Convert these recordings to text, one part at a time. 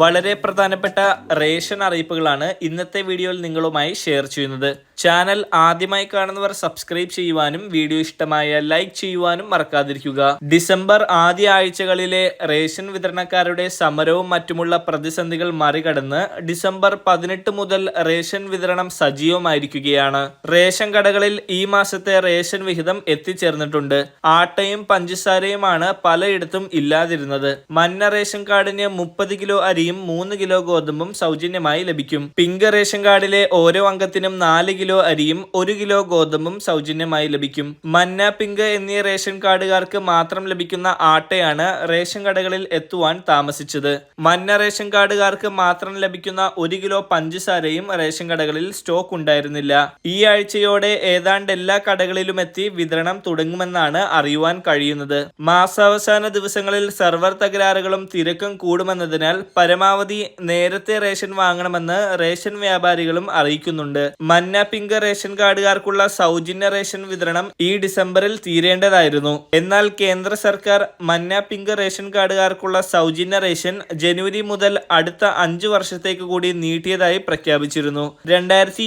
വളരെ പ്രധാനപ്പെട്ട റേഷൻ അറിയിപ്പുകളാണ് ഇന്നത്തെ വീഡിയോയിൽ നിങ്ങളുമായി ഷെയർ ചെയ്യുന്നത്. ചാനൽ ആദ്യമായി കാണുന്നവർ സബ്സ്ക്രൈബ് ചെയ്യുവാനും വീഡിയോ ഇഷ്ടമായ ലൈക്ക് ചെയ്യുവാനും മറക്കാതിരിക്കുക. ഡിസംബർ ആദ്യ ആഴ്ചകളിലെ റേഷൻ വിതരണക്കാരുടെ സമരവും മറ്റുമുള്ള പ്രതിസന്ധികൾ മറികടന്ന് ഡിസംബർ പതിനെട്ട് മുതൽ റേഷൻ വിതരണം സജീവമായിരിക്കുകയാണ്. റേഷൻ കടകളിൽ ഈ മാസത്തെ റേഷൻ വിഹിതം എത്തിച്ചേർന്നിട്ടുണ്ട്. ആട്ടയും പഞ്ചസാരയുമാണ് പലയിടത്തും ഇല്ലാതിരുന്നത്. മന്ന റേഷൻ കാർഡിന് മുപ്പത് കിലോ അരിയും മൂന്ന് കിലോ ഗോതമ്പും സൗജന്യമായി ലഭിക്കും. പിങ്ക് റേഷൻ കാർഡിലെ ഓരോ അംഗത്തിനും നാല് കിലോ അരിയും ഒരു കിലോ ഗോതമ്പും സൗജന്യമായി ലഭിക്കും. മന്ന പിങ്ക് എന്നീ റേഷൻ കാർഡുകാർക്ക് മാത്രം ലഭിക്കുന്ന ആട്ടയാണ് റേഷൻ കടകളിൽ എത്തുവാൻ താമസിച്ചത്. മന്ന റേഷൻ കാർഡുകാർക്ക് മാത്രം ലഭിക്കുന്ന ഒരു കിലോ പഞ്ചസാരയും റേഷൻ കടകളിൽ സ്റ്റോക്ക് ഉണ്ടായിരുന്നില്ല. ഈ ആഴ്ചയോടെ ഏതാണ്ട് എല്ലാ കടകളിലും എത്തി വിതരണം തുടങ്ങുമെന്നാണ് അറിയുവാൻ കഴിയുന്നത്. മാസാവസാന ദിവസങ്ങളിൽ സെർവർ തകരാറുകളും തിരക്കും കൂടുമെന്നതിനാൽ പരമാവധി നേരത്തെ റേഷൻ വാങ്ങണമെന്ന് റേഷൻ വ്യാപാരികളും അറിയിക്കുന്നുണ്ട്. മഞ്ഞ പിങ്ക് റേഷൻ കാർഡുകാർക്കുള്ള സൗജന്യ റേഷൻ വിതരണം ഈ ഡിസംബറിൽ തീരേണ്ടതായിരുന്നു. എന്നാൽ കേന്ദ്ര സർക്കാർ മഞ്ഞ പിങ്ക് റേഷൻ കാർഡുകാർക്കുള്ള സൗജന്യ റേഷൻ ജനുവരി മുതൽ അടുത്ത അഞ്ചു വർഷത്തേക്ക് കൂടി നീട്ടിയതായി പ്രഖ്യാപിച്ചിരുന്നു. രണ്ടായിരത്തി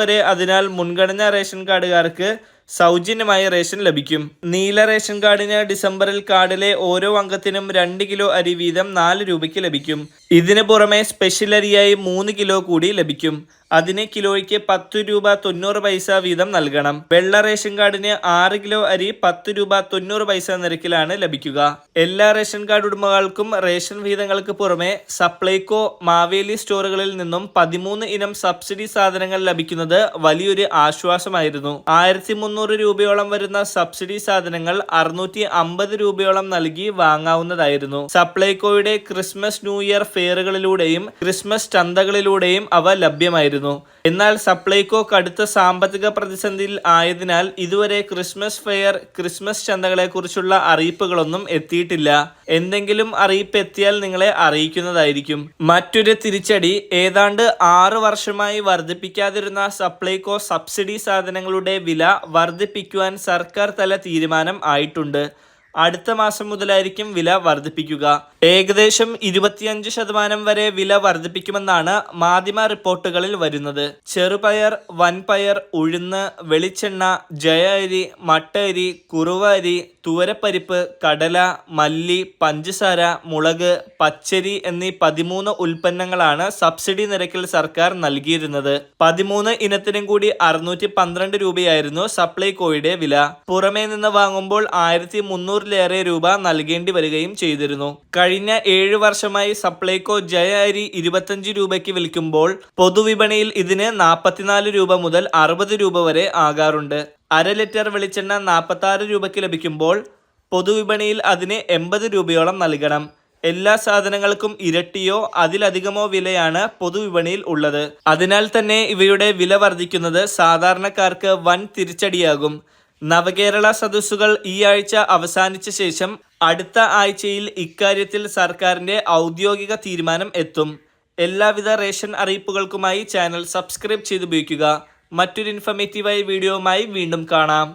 വരെ അതിനാൽ മുൻഗണനാ റേഷൻ കാർഡുകാർക്ക് സൗജന്യമായി റേഷൻ ലഭിക്കും. നീല റേഷൻ കാർഡിന് ഡിസംബറിൽ കാർഡിലെ ഓരോ അംഗത്തിനും രണ്ട് കിലോ അരി വീതം നാല് രൂപയ്ക്ക് ലഭിക്കും. ഇതിനു പുറമെ സ്പെഷ്യൽ അരിയായി മൂന്ന് കിലോ കൂടി ലഭിക്കും. അതിന് കിലോയ്ക്ക് പത്ത് രൂപ തൊണ്ണൂറ് പൈസ വീതം നൽകണം. വെള്ള റേഷൻ കാർഡിന് ആറ് കിലോ അരി പത്ത് രൂപ തൊണ്ണൂറ് പൈസ നിരക്കിലാണ് ലഭിക്കുക. എല്ലാ റേഷൻ കാർഡ് ഉടമകൾക്കും റേഷൻ വീതങ്ങൾക്ക് പുറമെ സപ്ലൈകോ മാവേലി സ്റ്റോറുകളിൽ നിന്നും പതിമൂന്ന് ഇനം സബ്സിഡി സാധനങ്ങൾ ലഭിക്കുന്നത് വലിയൊരു ആശ്വാസമായിരുന്നു. ആയിരത്തി മുന്നൂറ് രൂപയോളം വരുന്ന സബ്സിഡി സാധനങ്ങൾ അറുന്നൂറ്റി അമ്പത് രൂപയോളം നൽകി വാങ്ങാവുന്നതായിരുന്നു. സപ്ലൈകോയുടെ ക്രിസ്മസ് ന്യൂ ഇയർ ഫെയറുകളിലൂടെയും ക്രിസ്മസ് ചന്തകളിലൂടെയും അവ ലഭ്യമായിരുന്നു. എന്നാൽ സപ്ലൈകോ കടുത്ത സാമ്പത്തിക പ്രതിസന്ധിയിൽ ആയതിനാൽ ഇതുവരെ ക്രിസ്മസ് ഫെയർ ക്രിസ്മസ് ചന്തകളെക്കുറിച്ചുള്ള അറിയിപ്പുകളൊന്നും എത്തിയിട്ടില്ല. എന്തെങ്കിലും അറിയിപ്പ് എത്തിയാൽ നിങ്ങളെ അറിയിക്കുന്നതായിരിക്കും. മറ്റൊരു തിരിച്ചടി ഏതാണ്ട് ആറ് വർഷമായി വർദ്ധിപ്പിക്കാതിരുന്ന സപ്ലൈകോ സബ്സിഡി സാധനങ്ങളുടെ വില വർദ്ധിപ്പിക്കുവാൻ സർക്കാർ തല തീരുമാനം ആയിട്ടുണ്ട്. അടുത്ത മാസം മുതലായിരിക്കും വില വർദ്ധിപ്പിക്കുക. ഏകദേശം ഇരുപത്തിയഞ്ച് ശതമാനം വരെ വില വർദ്ധിപ്പിക്കുമെന്നാണ് മാധ്യമ റിപ്പോർട്ടുകളിൽ വരുന്നത്. ചെറുപയർ വൻപയർ ഉഴുന്ന് വെളിച്ചെണ്ണ ജയ അരി മട്ട അരി കുറുവ അരി തുവരപ്പരിപ്പ് കടല മല്ലി പഞ്ചസാര മുളക് പച്ചരി എന്നീ പതിമൂന്ന് ഉൽപ്പന്നങ്ങളാണ് സബ്സിഡി നിരക്കിൽ സർക്കാർ നൽകിയിരുന്നത്. പതിമൂന്ന് ഇനത്തിനും കൂടി അറുന്നൂറ്റി പന്ത്രണ്ട് രൂപയായിരുന്നു സപ്ലൈകോയുടെ വില. പുറമേ നിന്ന് വാങ്ങുമ്പോൾ ആയിരത്തി മുന്നൂറിലേറെ രൂപ നൽകേണ്ടി വരികയും ചെയ്തിരുന്നു. കഴിഞ്ഞ ഏഴ് വർഷമായി സപ്ലൈകോ ജയ അരി ഇരുപത്തഞ്ച് രൂപയ്ക്ക് വിൽക്കുമ്പോൾ പൊതുവിപണിയിൽ ഇതിന് നാൽപ്പത്തിനാല് രൂപ മുതൽ അറുപത് രൂപ വരെ ആകാറുണ്ട്. അര ലിറ്റർ വെളിച്ചെണ്ണ നാൽപ്പത്തി രൂപയ്ക്ക് ലഭിക്കുമ്പോൾ പൊതുവിപണിയിൽ അതിന് എൺപത് രൂപയോളം നൽകണം. എല്ലാ സാധനങ്ങൾക്കും ഇരട്ടിയോ അതിലധികമോ വിലയാണ് പൊതുവിപണിയിൽ ഉള്ളത്. അതിനാൽ തന്നെ ഇവയുടെ വില വർദ്ധിക്കുന്നത് സാധാരണക്കാർക്ക് വൻ തിരിച്ചടിയാകും. നവകേരള സദസ്സുകൾ ഈ ആഴ്ച അവസാനിച്ച ശേഷം അടുത്ത ആഴ്ചയിൽ ഇക്കാര്യത്തിൽ സർക്കാരിന്റെ ഔദ്യോഗിക തീരുമാനം എത്തും. എല്ലാവിധ റേഷൻ അറിയിപ്പുകൾക്കുമായി ചാനൽ സബ്സ്ക്രൈബ് ചെയ്തുപയോഗിക്കുക. മറ്റൊരു ഇൻഫർമേറ്റീവായ വീഡിയോയുമായി വീണ്ടും കാണാം.